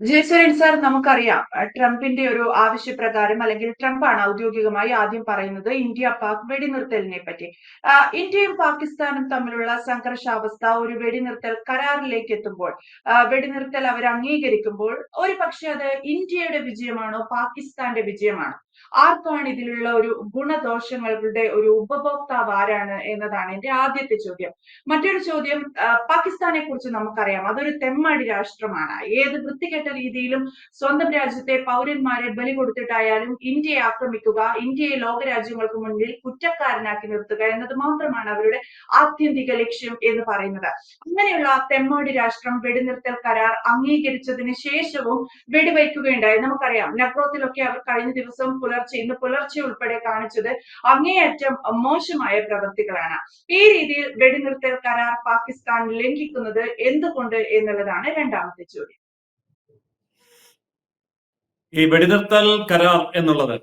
Jayasuryan sir നമുക്കറിയാം ട്രംപിന്റെ ഒരു ആവശ്യപ്രകാരം അല്ലെങ്കിൽ ട്രംപാണ് ഔദ്യോഗികമായി ആദ്യം പറയുന്നത് ഇന്ത്യ പാക് വെടിനിർത്തലിനെ പറ്റി ഇന്ത്യയും പാകിസ്ഥാനും തമ്മിലുള്ള സംഘർഷാവസ്ഥ ഒരു വെടിനിർത്തൽ കരാറിലേക്ക് എത്തുമ്പോൾ വെടിനിർത്തൽ അവർ അംഗീകരിക്കുമ്പോൾ ഒരു പക്ഷെ അത് ഇന്ത്യയുടെ വിജയമാണോ പാകിസ്ഥാന്റെ വിജയമാണോ? ആർക്കാണ് ഇതിലുള്ള ഒരു ഗുണദോഷങ്ങളുടെ ഒരു ഉപഭോക്താവ് ആരാണ് എന്നതാണ് എന്റെ ആദ്യത്തെ ചോദ്യം. മറ്റൊരു ചോദ്യം പാകിസ്ഥാനെ കുറിച്ച് നമുക്കറിയാം. അതൊരു തെമ്മാടി രാഷ്ട്രമാണ്. ഏത് വൃത്തികെട്ട രീതിയിലും സ്വന്തം രാജ്യത്തെ പൗരന്മാരെ ബലി കൊടുത്തിട്ടായാലും ഇന്ത്യയെ ആക്രമിക്കുക ഇന്ത്യയെ ലോകരാജ്യങ്ങൾക്ക് മുന്നിൽ കുറ്റക്കാരനാക്കി നിർത്തുക എന്നത് മാത്രമാണ് അവരുടെ ആത്യന്തിക ലക്ഷ്യം എന്ന് പറയുന്നത്. അങ്ങനെയുള്ള തെമ്മാടി രാഷ്ട്രം വെടിനിർത്തൽ കരാർ അംഗീകരിച്ചതിന് ശേഷവും വെടിവയ്ക്കുകയുണ്ടായി. നമുക്കറിയാം നഗ്രോത്തിലൊക്കെ അവർ കഴിഞ്ഞ ദിവസം പുലർച്ചെ ഇന്ന് പുലർച്ചെ ഉൾപ്പെടെ കാണിച്ചത് അങ്ങേയറ്റം മോശമായ പ്രവൃത്തികളാണ് ഈ രീതിയിൽ വെടിനിർത്തൽ കരാർ പാകിസ്ഥാൻ ലംഘിക്കുന്നത് എന്തുകൊണ്ട് എന്നുള്ളതാണ് രണ്ടാമത്തെ ചോദ്യം. ഈ വെടിനിർത്തൽ കരാർ എന്നുള്ളത്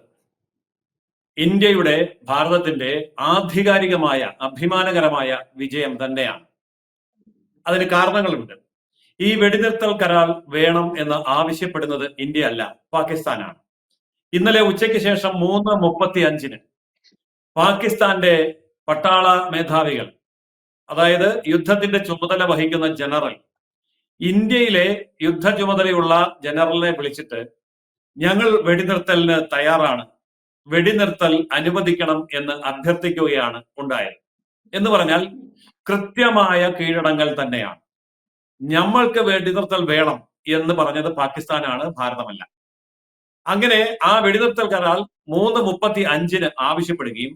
ഇന്ത്യയുടെ ഭാരതത്തിന്റെ ആധികാരികമായ അഭിമാനകരമായ വിജയം തന്നെയാണ്. അതിന് കാരണങ്ങളുണ്ട്. ഈ വെടിനിർത്തൽ കരാർ വേണം എന്ന് ആവശ്യപ്പെടുന്നത് ഇന്ത്യ അല്ല പാകിസ്ഥാനാണ്. ഇന്നലെ ഉച്ചയ്ക്ക് ശേഷം മൂന്ന് മുപ്പത്തി അഞ്ചിന് പാകിസ്ഥാന്റെ പട്ടാള മേധാവികൾ അതായത് യുദ്ധത്തിന്റെ ചുമതല വഹിക്കുന്ന ജനറൽ ഇന്ത്യയിലെ യുദ്ധ ചുമതലയുള്ള ജനറലിനെ വിളിച്ചിട്ട് ഞങ്ങൾ വെടിനിർത്തലിന് തയ്യാറാണ് വെടിനിർത്തൽ അനുവദിക്കണം എന്ന് അഭ്യർത്ഥിക്കുകയാണ് ഉണ്ടായത്. എന്ന് പറഞ്ഞാൽ കൃത്യമായ കീഴടങ്ങൾ തന്നെയാണ്. ഞമ്മൾക്ക് വെടിനിർത്തൽ വേണം എന്ന് പറഞ്ഞത് പാകിസ്ഥാനാണ് ഭാരതമല്ല. അങ്ങനെ ആ വെടിനിർത്തൽ കരാർ മൂന്ന് മുപ്പത്തി അഞ്ചിന് ആവശ്യപ്പെടുകയും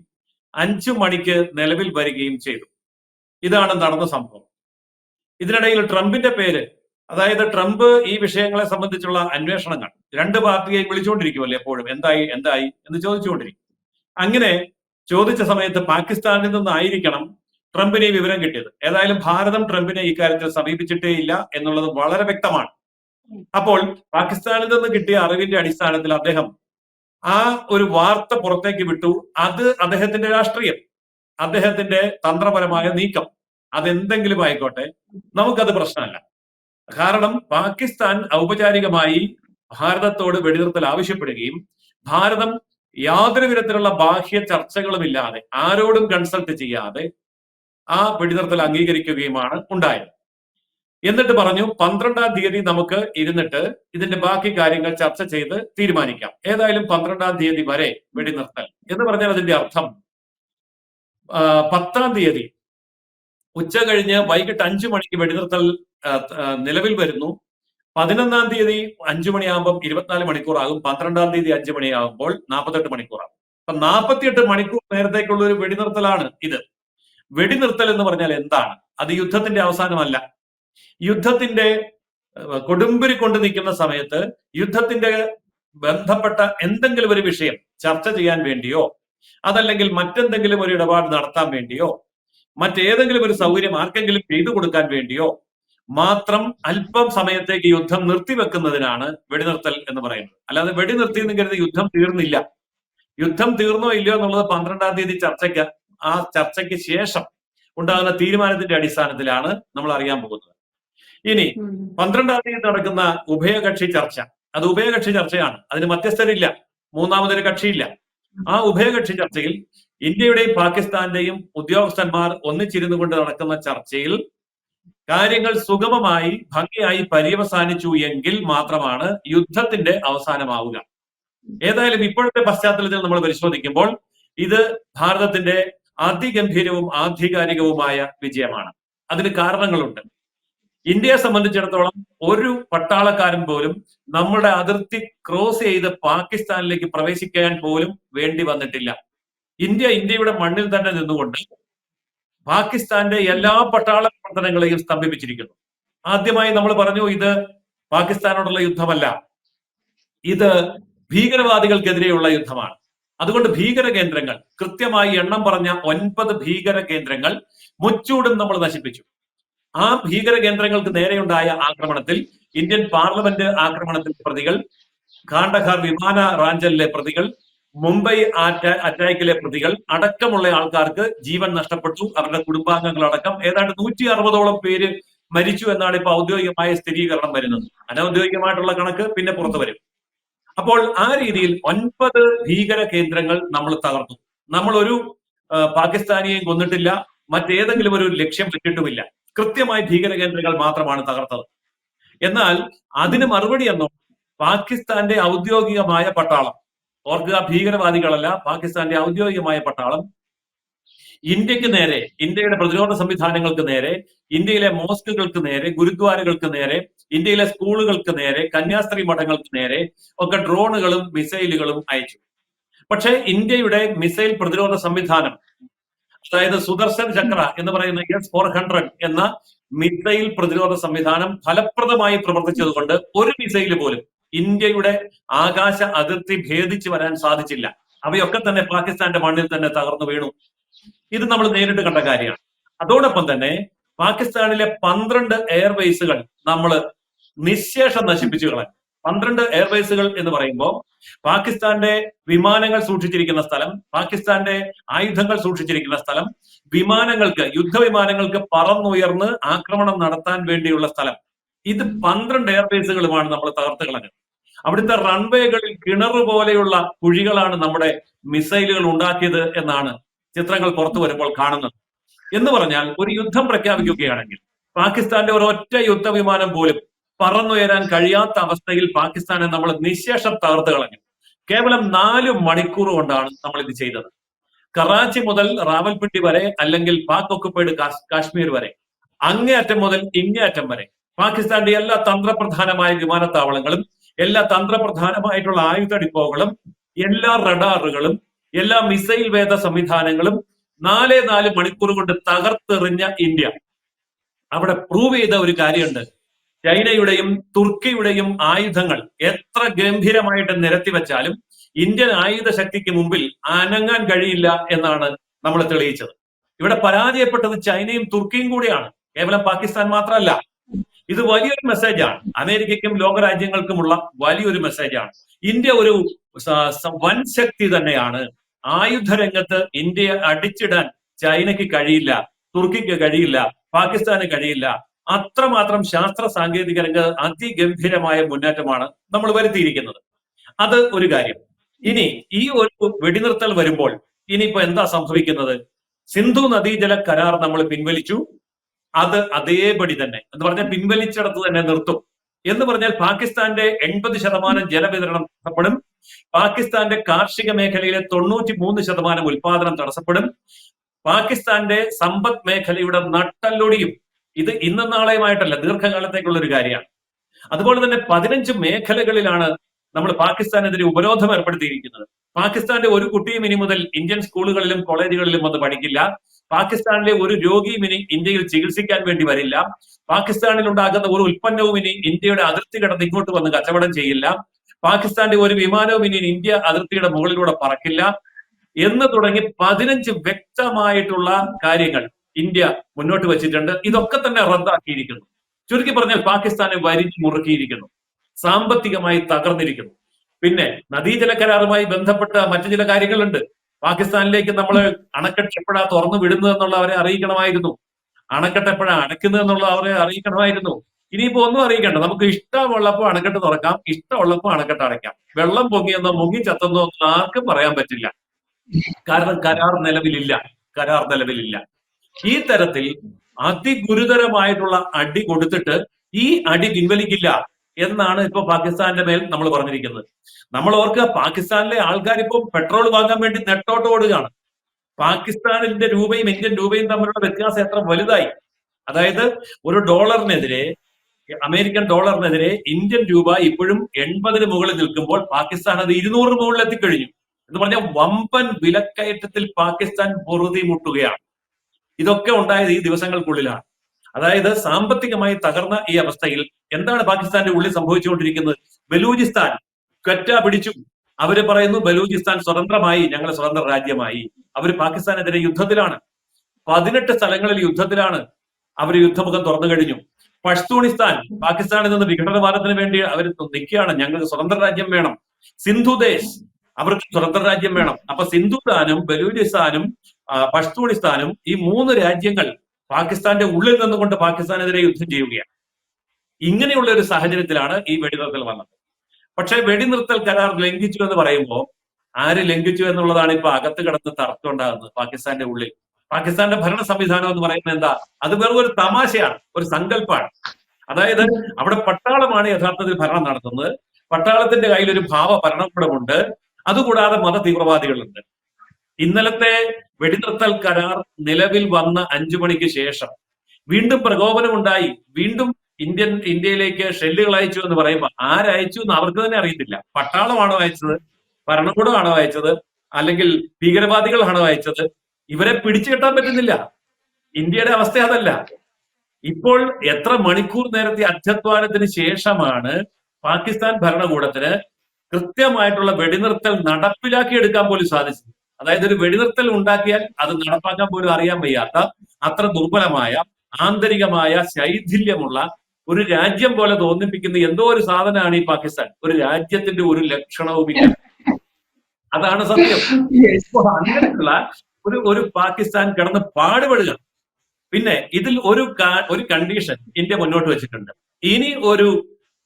അഞ്ചു മണിക്ക് നിലവിൽ വരികയും ചെയ്തു. ഇതാണ് നടന്ന സംഭവം. ഇതിനിടയിൽ ട്രംപിന്റെ പേര് അതായത് ട്രംപ് ഈ വിഷയങ്ങളെ സംബന്ധിച്ചുള്ള അന്വേഷണങ്ങൾ രണ്ട് പാർട്ടിയെയും വിളിച്ചുകൊണ്ടിരിക്കുമല്ലേ എപ്പോഴും? എന്തായി എന്തായി എന്ന് ചോദിച്ചുകൊണ്ടിരിക്കും. അങ്ങനെ ചോദിച്ച സമയത്ത് പാകിസ്ഥാനിൽ നിന്നായിരിക്കണം ട്രംപിനെ വിവരം കിട്ടിയത്. ഏതായാലും ഭാരതം ട്രംപിനെ ഇക്കാര്യത്തിൽ സമീപിച്ചിട്ടേ ഇല്ല എന്നുള്ളത് വളരെ വ്യക്തമാണ്. അപ്പോൾ പാകിസ്ഥാനിൽ നിന്ന് കിട്ടിയ അറിവിന്റെ അടിസ്ഥാനത്തിൽ അദ്ദേഹം ആ ഒരു വാർത്ത പുറത്തേക്ക് വിട്ടു. അത് അദ്ദേഹത്തിന്റെ രാഷ്ട്രീയം. അദ്ദേഹത്തിന്റെ തന്ത്രപരമായ നീക്കം. അതെന്തെങ്കിലും ആയിക്കോട്ടെ നമുക്കത് പ്രശ്നമല്ല. കാരണം പാകിസ്ഥാൻ ഔപചാരികമായി ഭാരതത്തോട് വെടിനിർത്തൽ ആവശ്യപ്പെടുകയും ഭാരതം യാതൊരു വിധത്തിലുള്ള ബാഹ്യ ചർച്ചകളും ഇല്ലാതെ ആരോടും കൺസൾട്ട് ചെയ്യാതെ ആ വെടിനിർത്തൽ അംഗീകരിക്കുകയുമാണ് ഉണ്ടായത്. എന്നിട്ട് പറഞ്ഞു പന്ത്രണ്ടാം തീയതി നമുക്ക് ഇരുന്നിട്ട് ഇതിന്റെ ബാക്കി കാര്യങ്ങൾ ചർച്ച ചെയ്ത് തീരുമാനിക്കാം. ഏതായാലും പന്ത്രണ്ടാം തീയതി വരെ വെടിനിർത്തൽ എന്ന് പറഞ്ഞാൽ അതിന്റെ അർത്ഥം പത്താം തീയതി ഉച്ച കഴിഞ്ഞ് വൈകിട്ട് അഞ്ചു മണിക്ക് വെടിനിർത്തൽ നിലവിൽ വരുന്നു. പതിനൊന്നാം തീയതി അഞ്ചു മണിയാകുമ്പോൾ ഇരുപത്തിനാല് മണിക്കൂറാകും. പന്ത്രണ്ടാം തീയതി അഞ്ചു മണിയാകുമ്പോൾ നാൽപ്പത്തെട്ട് മണിക്കൂറാകും. അപ്പൊ നാൽപ്പത്തിയെട്ട് മണിക്കൂർ നേരത്തേക്കുള്ള ഒരു വെടിനിർത്തലാണ് ഇത്. വെടിനിർത്തൽ എന്ന് പറഞ്ഞാൽ എന്താണ്? അത് യുദ്ധത്തിന്റെ അവസാനമല്ല. യുദ്ധത്തിന്റെ കൊടുമ്പിരി കൊണ്ട് നിൽക്കുന്ന സമയത്ത് യുദ്ധത്തിന്റെ ബന്ധപ്പെട്ട എന്തെങ്കിലും ഒരു വിഷയം ചർച്ച ചെയ്യാൻ വേണ്ടിയോ അതല്ലെങ്കിൽ മറ്റെന്തെങ്കിലും ഒരു ഇടപാട് നടത്താൻ വേണ്ടിയോ മറ്റേതെങ്കിലും ഒരു സൗകര്യം ആർക്കെങ്കിലും ചെയ്തു കൊടുക്കാൻ വേണ്ടിയോ മാത്രം അല്പം സമയത്തേക്ക് യുദ്ധം നിർത്തിവെക്കുന്നതിനാണ് വെടിനിർത്തൽ എന്ന് പറയുന്നത്. അല്ലാതെ വെടിനിർത്തി എന്ന് കരുതി യുദ്ധം തീർന്നില്ല. യുദ്ധം തീർന്നോ ഇല്ലയോ എന്നുള്ളത് പന്ത്രണ്ടാം തീയതി ചർച്ചയ്ക്ക് ആ ചർച്ചയ്ക്ക് ശേഷം ഉണ്ടാകുന്ന തീരുമാനത്തിന്റെ അടിസ്ഥാനത്തിലാണ് നമ്മൾ അറിയാൻ പോകുന്നത്. ഇനി പന്ത്രണ്ടാം തീയതി നടക്കുന്ന ഉഭയകക്ഷി ചർച്ച. അത് ഉഭയകക്ഷി ചർച്ചയാണ്. അതിന് മധ്യസ്ഥരില്ല. മൂന്നാമതൊരു കക്ഷിയില്ല. ആ ഉഭയകക്ഷി ചർച്ചയിൽ ഇന്ത്യയുടെയും പാകിസ്ഥാന്റെയും ഉദ്യോഗസ്ഥന്മാർ ഒന്നിച്ചിരുന്നു കൊണ്ട് നടക്കുന്ന ചർച്ചയിൽ കാര്യങ്ങൾ സുഗമമായി ഭംഗിയായി പര്യവസാനിച്ചു എങ്കിൽ മാത്രമാണ് യുദ്ധത്തിന്റെ അവസാനമാവുക. ഏതായാലും ഇപ്പോഴത്തെ പശ്ചാത്തലത്തിൽ നമ്മൾ പരിശോധിക്കുമ്പോൾ ഇത് ഭാരതത്തിന്റെ അതിഗംഭീരവും ആധികാരികവുമായ വിജയമാണ്. അതിന് കാരണങ്ങളുണ്ട്. ഇന്ത്യയെ സംബന്ധിച്ചിടത്തോളം ഒരു പട്ടാളക്കാരൻ പോലും നമ്മുടെ അതിർത്തി ക്രോസ് ചെയ്ത് പാകിസ്ഥാനിലേക്ക് പ്രവേശിക്കാൻ പോലും വേണ്ടി വന്നിട്ടില്ല. ഇന്ത്യ ഇന്ത്യയുടെ മണ്ണിൽ തന്നെ നിന്നുകൊണ്ട് പാകിസ്ഥാന്റെ എല്ലാ പട്ടാള പ്രവർത്തനങ്ങളെയും സ്തംഭിപ്പിച്ചിരിക്കുന്നു. ആദ്യമായി നമ്മൾ പറഞ്ഞു ഇത് പാകിസ്ഥാനോടുള്ള യുദ്ധമല്ല. ഇത് ഭീകരവാദികൾക്കെതിരെയുള്ള യുദ്ധമാണ്. അതുകൊണ്ട് ഭീകര കേന്ദ്രങ്ങൾ കൃത്യമായി എണ്ണം പറഞ്ഞ ഒൻപത് ഭീകര കേന്ദ്രങ്ങൾ മുച്ചൂടും നമ്മൾ നശിപ്പിച്ചു. ആ ഭീകര കേന്ദ്രങ്ങൾക്ക് നേരെയുണ്ടായ ആക്രമണത്തിൽ ഇന്ത്യൻ പാർലമെന്റ് ആക്രമണത്തിൽ പ്രതികൾ കാണ്ടഹാർ വിമാന റാഞ്ചലിലെ പ്രതികൾ മുംബൈ അറ്റാക്കിലെ പ്രതികൾ അടക്കമുള്ള ആൾക്കാർക്ക് ജീവൻ നഷ്ടപ്പെട്ടു. അവരുടെ കുടുംബാംഗങ്ങൾ അടക്കം ഏതാണ്ട് നൂറ്റി അറുപതോളം പേര് മരിച്ചു എന്നാണ് ഇപ്പൊ ഔദ്യോഗികമായ സ്ഥിരീകരണം വരുന്നത്. അനൌദ്യോഗികമായിട്ടുള്ള കണക്ക് പിന്നെ പുറത്തു വരും. അപ്പോൾ ആ രീതിയിൽ ഒൻപത് ഭീകര കേന്ദ്രങ്ങൾ നമ്മൾ തകർത്തു. നമ്മൾ ഒരു പാകിസ്ഥാനിയെയും കൊന്നിട്ടില്ല. മറ്റേതെങ്കിലും ഒരു ലക്ഷ്യം വെച്ചിട്ടുമില്ല. കൃത്യമായി ഭീകര കേന്ദ്രങ്ങൾ മാത്രമാണ് തകർത്തത്. എന്നാൽ അതിന് മറുപടി എന്നോ പാകിസ്ഥാന്റെ ഔദ്യോഗികമായ പട്ടാളം ഓർക്കുക ഭീകരവാദികളല്ല പാകിസ്ഥാന്റെ ഔദ്യോഗികമായ പട്ടാളം ഇന്ത്യയ്ക്ക് നേരെ ഇന്ത്യയുടെ പ്രതിരോധ സംവിധാനങ്ങൾക്ക് നേരെ ഇന്ത്യയിലെ മോസ്കുകൾക്ക് നേരെ ഗുരുദ്വാരകൾക്ക് നേരെ ഇന്ത്യയിലെ സ്കൂളുകൾക്ക് നേരെ കന്യാസ്ത്രീ മഠങ്ങൾക്ക് നേരെ ഒക്കെ ഡ്രോണുകളും മിസൈലുകളും അയച്ചു. പക്ഷേ ഇന്ത്യയുടെ മിസൈൽ പ്രതിരോധ സംവിധാനം അതായത് സുദർശൻ ചക്ര എന്ന് പറയുന്ന എസ് ഫോർ ഹൺഡ്രഡ് എന്ന മിസൈൽ പ്രതിരോധ സംവിധാനം ഫലപ്രദമായി പ്രവർത്തിച്ചതുകൊണ്ട് ഒരു മിസൈൽ പോലും ഇന്ത്യയുടെ ആകാശ അതിർത്തി ഭേദിച്ചു വരാൻ സാധിച്ചില്ല. അവയൊക്കെ തന്നെ പാകിസ്ഥാന്റെ മണ്ണിൽ തന്നെ തകർന്നു വീണു. ഇത് നമ്മൾ നേരിട്ട് കണ്ട കാര്യമാണ്. അതോടൊപ്പം തന്നെ പാകിസ്ഥാനിലെ പന്ത്രണ്ട് എയർബേസുകൾ നമ്മൾ നിശേഷം നശിപ്പിച്ചു കളഞ്ഞു. പന്ത്രണ്ട് എയർബേസുകൾ എന്ന് പറയുമ്പോൾ പാകിസ്ഥാന്റെ വിമാനങ്ങൾ സൂക്ഷിച്ചിരിക്കുന്ന സ്ഥലം പാകിസ്ഥാന്റെ ആയുധങ്ങൾ സൂക്ഷിച്ചിരിക്കുന്ന സ്ഥലം വിമാനങ്ങൾക്ക് യുദ്ധവിമാനങ്ങൾക്ക് പറന്നുയർന്ന് ആക്രമണം നടത്താൻ വേണ്ടിയുള്ള സ്ഥലം. ഇത് പന്ത്രണ്ട് എയർബേസുകളുമാണ് നമ്മൾ തകർത്ത് കളഞ്ഞത്. അവിടുത്തെ റൺവേകളിൽ കിണർ പോലെയുള്ള കുഴികളാണ് നമ്മുടെ മിസൈലുകൾ ഉണ്ടാക്കിയത് എന്നാണ് ചിത്രങ്ങൾ പുറത്തു വരുമ്പോൾ കാണുന്നത്. എന്ന് പറഞ്ഞാൽ ഒരു യുദ്ധം പ്രഖ്യാപിക്കുകയാണെങ്കിൽ പാകിസ്ഥാന്റെ ഒരൊറ്റ യുദ്ധവിമാനം പോലും പറന്നുയരാൻ കഴിയാത്ത അവസ്ഥയിൽ പാകിസ്ഥാനെ നമ്മൾ നിശേഷം തകർത്ത് കളഞ്ഞു. കേവലം നാല് മണിക്കൂർ കൊണ്ടാണ് നമ്മൾ ഇത് ചെയ്തത്. കറാച്ചി മുതൽ റാവൽപിണ്ടി വരെ അല്ലെങ്കിൽ പാക് ഒക്കുപ്പൈഡ് കാശ്മീർ വരെ അങ്ങേയറ്റം മുതൽ ഇങ്ങേയറ്റം വരെ പാകിസ്ഥാന്റെ എല്ലാ തന്ത്രപ്രധാനമായ വിമാനത്താവളങ്ങളും എല്ലാ തന്ത്രപ്രധാനമായിട്ടുള്ള ആയുധ ഡിപ്പോകളും എല്ലാ റഡാറുകളും എല്ലാ മിസൈൽ വേദ സംവിധാനങ്ങളും നാലേ നാല് മണിക്കൂർ കൊണ്ട് തകർത്തെറിഞ്ഞ ഇന്ത്യ. അവിടെ പ്രൂവ് ചെയ്ത ഒരു കാര്യമുണ്ട്. ചൈനയുടെയും തുർക്കിയുടെയും ആയുധങ്ങൾ എത്ര ഗംഭീരമായിട്ട് നിരത്തി വെച്ചാലും ഇന്ത്യൻ ആയുധ ശക്തിക്ക് മുമ്പിൽ അനങ്ങാൻ കഴിയില്ല എന്നാണ് നമ്മൾ തെളിയിച്ചത്. ഇവിടെ പരാജയപ്പെട്ടത് ചൈനയും തുർക്കിയും കൂടിയാണ്. കേവലം പാകിസ്ഥാൻ മാത്രമല്ല. ഇത് വലിയൊരു മെസ്സേജാണ് അമേരിക്കയ്ക്കും ലോകരാജ്യങ്ങൾക്കുമുള്ള വലിയൊരു മെസ്സേജാണ് ഇന്ത്യ ഒരു വൻ ശക്തി തന്നെയാണ്. ആയുധ രംഗത്ത് ഇന്ത്യയെ അടിച്ചിടാൻ ചൈനയ്ക്ക് കഴിയില്ല തുർക്കിക്ക് കഴിയില്ല പാകിസ്ഥാന് കഴിയില്ല അത്രമാത്രം ശാസ്ത്ര സാങ്കേതിക രംഗത്ത് അതിഗംഭീരമായ മുന്നേറ്റമാണ് നമ്മൾ വരുത്തിയിരിക്കുന്നത്. അത് ഒരു കാര്യം. ഇനി ഈ ഒരു വെടിനിർത്തൽ വരുമ്പോൾ ഇനിയിപ്പോ എന്താ സംഭവിക്കുന്നത്? സിന്ധു നദീജല കരാർ നമ്മൾ പിൻവലിച്ചു. അത് അതേപടി തന്നെ. എന്ന് പറഞ്ഞാൽ പിൻവലിച്ചിടത്ത് തന്നെ നിർത്തും. എന്ന് പറഞ്ഞാൽ പാകിസ്ഥാന്റെ എൺപത് ശതമാനം ജലവിതരണം തടസ്സപ്പെടും. പാകിസ്ഥാന്റെ കാർഷിക മേഖലയിലെ തൊണ്ണൂറ്റി മൂന്ന് ശതമാനം ഉൽപാദനം തടസ്സപ്പെടും. പാകിസ്ഥാന്റെ സമ്പദ് മേഖലയുടെ നട്ടല്ലൊടിയും ഇത് ഇന്നും നാളെയുമായിട്ടല്ല ദീർഘകാലത്തേക്കുള്ള ഒരു കാര്യമാണ്. അതുപോലെ തന്നെ പതിനഞ്ച് മേഖലകളിലാണ് നമ്മൾ പാകിസ്ഥാനെതിരെ ഉപരോധം ഏർപ്പെടുത്തിയിരിക്കുന്നത്. പാകിസ്ഥാന്റെ ഒരു കുട്ടിയും ഇനി മുതൽ ഇന്ത്യൻ സ്കൂളുകളിലും കോളേജുകളിലും വന്ന് പഠിക്കില്ല. പാകിസ്ഥാനിലെ ഒരു രോഗിയും ഇനി ഇന്ത്യയിൽ ചികിത്സിക്കാൻ വേണ്ടി വരില്ല. പാകിസ്ഥാനിൽ ഉണ്ടാകുന്ന ഒരു ഉൽപ്പന്നവും ഇനി ഇന്ത്യയുടെ അതിർത്തി കടന്ന് ഇങ്ങോട്ട് വന്ന് കച്ചവടം ചെയ്യില്ല. പാകിസ്ഥാന്റെ ഒരു വിമാനവും ഇനി ഇന്ത്യ അതിർത്തിയുടെ മുകളിലൂടെ പറക്കില്ല. എന്ന് തുടങ്ങി പതിനഞ്ച് വ്യക്തമായിട്ടുള്ള കാര്യങ്ങൾ. ഇന്ത്യ മുന്നോട്ട് വെച്ചിട്ടുണ്ട്. ഇതൊക്കെ തന്നെ റദ്ദാക്കിയിരിക്കുന്നു. ചുരുക്കി പറഞ്ഞാൽ പാകിസ്ഥാനെ വരിഞ്ഞു മുറുക്കിയിരിക്കുന്നു. സാമ്പത്തികമായി തകർന്നിരിക്കുന്നു. പിന്നെ നദീജല കരാറുമായി ബന്ധപ്പെട്ട മറ്റു ചില കാര്യങ്ങളുണ്ട്. പാകിസ്ഥാനിലേക്ക് നമ്മൾ അണക്കെട്ട് എപ്പോഴാ തുറന്നു വിടുന്നത് എന്നുള്ള അവരെ അറിയിക്കണമായിരുന്നു. അണക്കെട്ട് എപ്പോഴാ എന്നുള്ള അവരെ അറിയിക്കണമായിരുന്നു. ഇനിയിപ്പോ ഒന്നും അറിയിക്കണ്ട. നമുക്ക് ഇഷ്ടമുള്ളപ്പോൾ അണക്കെട്ട് തുറക്കാം. ഇഷ്ടമുള്ളപ്പോൾ അണക്കെട്ട് അടയ്ക്കാം. വെള്ളം പൊങ്ങിയെന്നോ മുങ്ങി ചത്തെന്നോ ഒന്നും ആർക്കും പറയാൻ പറ്റില്ല. കാരണം കരാർ നിലവിലില്ല. കരാർ നിലവിലില്ല. ഈ തരത്തിൽ അതിഗുരുതരമായിട്ടുള്ള അടി കൊടുത്തിട്ട് ഈ അടി പിൻവലിക്കില്ല എന്നാണ് ഇപ്പൊ പാകിസ്ഥാന്റെ മേൽ നമ്മൾ പറഞ്ഞിരിക്കുന്നത്. നമ്മൾ ഓർക്കുക പാകിസ്ഥാനിലെ ആൾക്കാർ ഇപ്പൊ പെട്രോൾ വാങ്ങാൻ വേണ്ടി നെട്ടോട്ട് ഓടുകയാണ്. പാകിസ്ഥാനിന്റെ രൂപയും ഇന്ത്യൻ രൂപയും തമ്മിലുള്ള വ്യത്യാസം എത്ര വലുതായി. അതായത് ഒരു ഡോളറിനെതിരെ അമേരിക്കൻ ഡോളറിനെതിരെ ഇന്ത്യൻ രൂപ ഇപ്പോഴും എൺപതിന് മുകളിൽ നിൽക്കുമ്പോൾ പാകിസ്ഥാൻ അത് ഇരുന്നൂറിന് മുകളിൽ എത്തിക്കഴിഞ്ഞു. എന്ന് പറഞ്ഞാൽ വമ്പൻ വിലക്കയറ്റത്തിൽ പാകിസ്ഥാൻ പൊറുതി മുട്ടുകയാണ് ഇതൊക്കെ ഉണ്ടായത് ഈ ദിവസങ്ങൾക്കുള്ളിലാണ്. അതായത് സാമ്പത്തികമായി തകർന്ന ഈ അവസ്ഥയിൽ എന്താണ് പാകിസ്ഥാന്റെ ഉള്ളിൽ സംഭവിച്ചുകൊണ്ടിരിക്കുന്നത്? ബലൂചിസ്ഥാൻ കറ്റ പിടിച്ചു. അവർ പറയുന്നു ബലൂചിസ്ഥാൻ സ്വതന്ത്രമായി ഞങ്ങൾ സ്വതന്ത്ര രാജ്യമായി. അവർ പാകിസ്ഥാനെതിരെ യുദ്ധത്തിലാണ്. പതിനെട്ട് സ്ഥലങ്ങളിൽ യുദ്ധത്തിലാണ് അവർ യുദ്ധമുഖം തുറന്നു കഴിഞ്ഞു. പഷ്തൂണിസ്ഥാൻ പാകിസ്ഥാനിൽ നിന്ന് വിഘടനവാദത്തിന് വേണ്ടി അവർ നിൽക്കുകയാണ്. ഞങ്ങൾക്ക് സ്വതന്ത്ര രാജ്യം വേണം. സിന്ധുദേശ് അവർക്ക് സ്വതന്ത്ര രാജ്യം വേണം. അപ്പൊ സിന്ധുസ്ഥാനും ബലൂചിസ്ഥാനും പഷ്തൂണിസ്ഥാനും ഈ മൂന്ന് രാജ്യങ്ങൾ പാകിസ്ഥാന്റെ ഉള്ളിൽ നിന്നുകൊണ്ട് പാകിസ്ഥാനെതിരെ യുദ്ധം ചെയ്യുകയാണ്. ഇങ്ങനെയുള്ള ഒരു സാഹചര്യത്തിലാണ് ഈ വെടിനിർത്തൽ വന്നത്. പക്ഷെ വെടിനിർത്തൽ കരാർ ലംഘിച്ചു എന്ന് പറയുമ്പോൾ ആര് ലംഘിച്ചു എന്നുള്ളതാണ് ഇപ്പൊ അകത്ത് കിടന്ന് തർക്കം ഉണ്ടാകുന്നത് പാകിസ്ഥാന്റെ ഉള്ളിൽ. പാകിസ്ഥാന്റെ ഭരണ സംവിധാനം എന്ന് പറയുന്നത് എന്താ? അത് വെറും ഒരു തമാശയാണ് ഒരു സങ്കല്പമാണ്. അതായത് അവിടെ പട്ടാളമാണ് യഥാർത്ഥത്തിൽ ഭരണം നടത്തുന്നത്. പട്ടാളത്തിന്റെ കയ്യിൽ ഒരു ഭാവ ഭരണകൂടമുണ്ട് അതുകൂടാതെ മത തീവ്രവാദികളുണ്ട് ഇന്നലത്തെ വെടിനിർത്തൽ കരാർ നിലവിൽ വന്ന അഞ്ചു മണിക്ക് ശേഷം വീണ്ടും പ്രകോപനമുണ്ടായി. വീണ്ടും ഇന്ത്യൻ ഇന്ത്യയിലേക്ക് ഷെല്ലുകൾ അയച്ചു എന്ന് പറയുമ്പോൾ ആരയച്ചു എന്ന് അവർക്ക് തന്നെ അറിയത്തില്ല. പട്ടാളമാണോ അയച്ചത്? ഭരണകൂടമാണോ അയച്ചത്? അല്ലെങ്കിൽ ഭീകരവാദികളാണോ അയച്ചത്? ഇവരെ പിടിച്ചു കെട്ടാൻ പറ്റുന്നില്ല. ഇന്ത്യയുടെ അവസ്ഥ അതല്ല. ഇപ്പോൾ എത്ര മണിക്കൂർ നേരത്തെ അധ്യധ്വാനത്തിന് ശേഷമാണ് പാകിസ്ഥാൻ ഭരണകൂടത്തിന് കൃത്യമായിട്ടുള്ള വെടിനിർത്തൽ നടപ്പിലാക്കി എടുക്കാൻ പോലും സാധിച്ചു. അതായത് ഒരു വെടിനിർത്തൽ ഉണ്ടാക്കിയാൽ അത് നടപ്പാക്കാൻ പോലും അറിയാൻ വയ്യാത്ത അത്ര ദുർബലമായ ആന്തരികമായ ശൈഥില്യമുള്ള ഒരു രാജ്യം പോലെ തോന്നിപ്പിക്കുന്ന എന്തോ ഒരു സാധനമാണ് ഈ പാകിസ്ഥാൻ. ഒരു രാജ്യത്തിന്റെ ഒരു ലക്ഷണവുമില്ല അതാണ് സത്യം. അങ്ങനെയുള്ള ഒരു ഒരു പാകിസ്ഥാൻ കിടന്ന് പാടുപെടുക പിന്നെ ഇതിൽ ഒരു ഒരു കണ്ടീഷൻ ഇന്ത്യ മുന്നോട്ട് വെച്ചിട്ടുണ്ട്. ഇനി ഒരു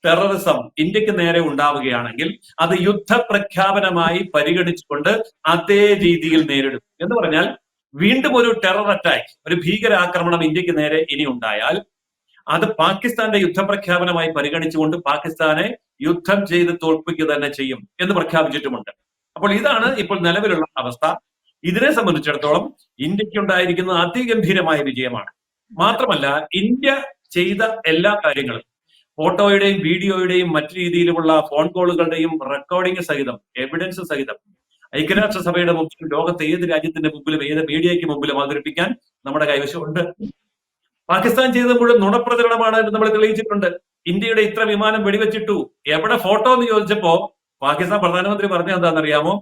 ടെററിസം ഇന്ത്യയ്ക്ക് നേരെ ഉണ്ടാവുകയാണെങ്കിൽ അത് യുദ്ധപ്രഖ്യാപനമായി പരിഗണിച്ചുകൊണ്ട് അതേ രീതിയിൽ നേരിടും. എന്ന് പറഞ്ഞാൽ വീണ്ടും ഒരു ടെറർ അറ്റാക്ക് ഒരു ഭീകരാക്രമണം ഇന്ത്യയ്ക്ക് നേരെ ഇനി ഉണ്ടായാൽ അത് പാകിസ്ഥാന്റെ യുദ്ധപ്രഖ്യാപനമായി പരിഗണിച്ചുകൊണ്ട് പാകിസ്ഥാനെ യുദ്ധം ചെയ്ത് തോൽപ്പിക്കുക തന്നെ ചെയ്യും എന്ന് പ്രഖ്യാപിച്ചിട്ടുമുണ്ട്. അപ്പോൾ ഇതാണ് ഇപ്പോൾ നിലവിലുള്ള അവസ്ഥ. ഇതിനെ സംബന്ധിച്ചിടത്തോളം ഇന്ത്യക്കുണ്ടായിരിക്കുന്ന അതിഗംഭീരമായ വിജയമാണ്. മാത്രമല്ല ഇന്ത്യ ചെയ്ത എല്ലാ കാര്യങ്ങളും ഫോട്ടോയുടെയും വീഡിയോയുടെയും മറ്റു രീതിയിലുമുള്ള ഫോൺ കോളുകളുടെയും റെക്കോർഡിംഗ് സഹിതം എവിഡൻസ് സഹിതം ഐക്യരാഷ്ട്രസഭയുടെ മുമ്പിൽ ലോകത്തെ ഏത് രാജ്യത്തിന്റെ മുമ്പിലും ഏത് മീഡിയയ്ക്ക് മുമ്പിലും അവതരിപ്പിക്കാൻ നമ്മുടെ കൈവശമുണ്ട്. പാകിസ്ഥാൻ ചെയ്ത മുഴുവൻ നുണപ്രചരണമാണ് എന്ന് നമ്മൾ തെളിയിച്ചിട്ടുണ്ട്. ഇന്ത്യയുടെ ഇത്ര വിമാനം വെടിവെച്ചിട്ടു. എവിടെ ഫോട്ടോ എന്ന് ചോദിച്ചപ്പോ പാകിസ്ഥാൻ പ്രധാനമന്ത്രി പറഞ്ഞ എന്താണെന്നറിയാമോ?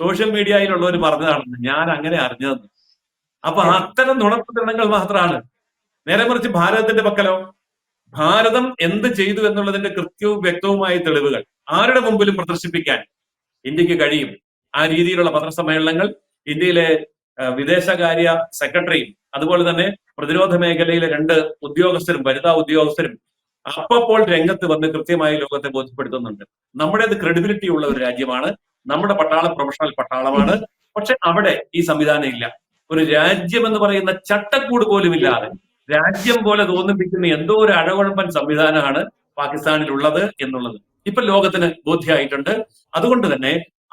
സോഷ്യൽ മീഡിയയിലുള്ളവർ പറഞ്ഞതാണെന്ന് ഞാൻ അങ്ങനെ അറിഞ്ഞതെന്ന്. അപ്പൊ അത്തരം നുണപ്രചരണങ്ങൾ മാത്രമാണ് നേരെ മറിച്ച് ഭാരതത്തിന്റെ പക്കലോ? ഭാരതം എന്ത് ചെയ്തു എന്നുള്ളതിന്റെ കൃത്യവും വ്യക്തവുമായ തെളിവുകൾ ആരുടെ മുമ്പിലും പ്രദർശിപ്പിക്കാൻ ഇന്ത്യയ്ക്ക് കഴിയും? ആ രീതിയിലുള്ള പത്രസമ്മേളനങ്ങൾ ഇന്ത്യയിലെ വിദേശകാര്യ സെക്രട്ടറിയും അതുപോലെ തന്നെ പ്രതിരോധ മേഖലയിലെ രണ്ട് ഉദ്യോഗസ്ഥരും വനിതാ ഉദ്യോഗസ്ഥരും അപ്പപ്പോൾ രംഗത്ത് വന്ന് കൃത്യമായി ലോകത്തെ ബോധ്യപ്പെടുത്തുന്നുണ്ട്. നമ്മുടേത് ക്രെഡിബിലിറ്റി ഉള്ള ഒരു രാജ്യമാണ് നമ്മുടെ പട്ടാളം പ്രൊഫഷണൽ പട്ടാളമാണ്. പക്ഷെ അവിടെ ഈ സംവിധാനം ഇല്ല. ഒരു രാജ്യം എന്ന് പറയുന്ന ചട്ടക്കൂട് പോലും ഇല്ലാതെ രാജ്യം പോലെ തോന്നിപ്പിക്കുന്ന എന്തോ ഒരു അഴകുഴമ്പൻ സംവിധാനമാണ് പാകിസ്ഥാനിലുള്ളത് എന്നുള്ളത്. ഇപ്പൊ ലോകത്തിന് ബോധ്യമായിട്ടുണ്ട്. അതുകൊണ്ട് തന്നെ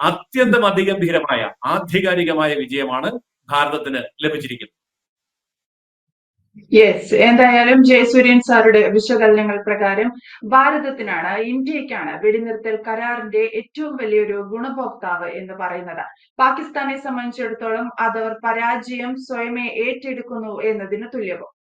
അത്യന്തം അതിഗംഭീരമായ ആധികാരികമായ വിജയമാണ് ഭാരതത്തിന് ലഭിച്ചിരിക്കുന്നത്. യെസ് എന്തായാലും ജയസൂര്യൻ സാറുടെ വിശകലനങ്ങൾ പ്രകാരം ഭാരതത്തിനാണ് ഇന്ത്യക്കാണ് വെടിനിർത്തൽ കരാറിന്റെ ഏറ്റവും വലിയൊരു ഗുണഭോക്താവ് എന്ന് പറയുന്നത്. പാകിസ്ഥാനെ സംബന്ധിച്ചിടത്തോളം അതവർ പരാജയം സ്വയമേ ഏറ്റെടുക്കുന്നു എന്നതിന് തുല്യവും.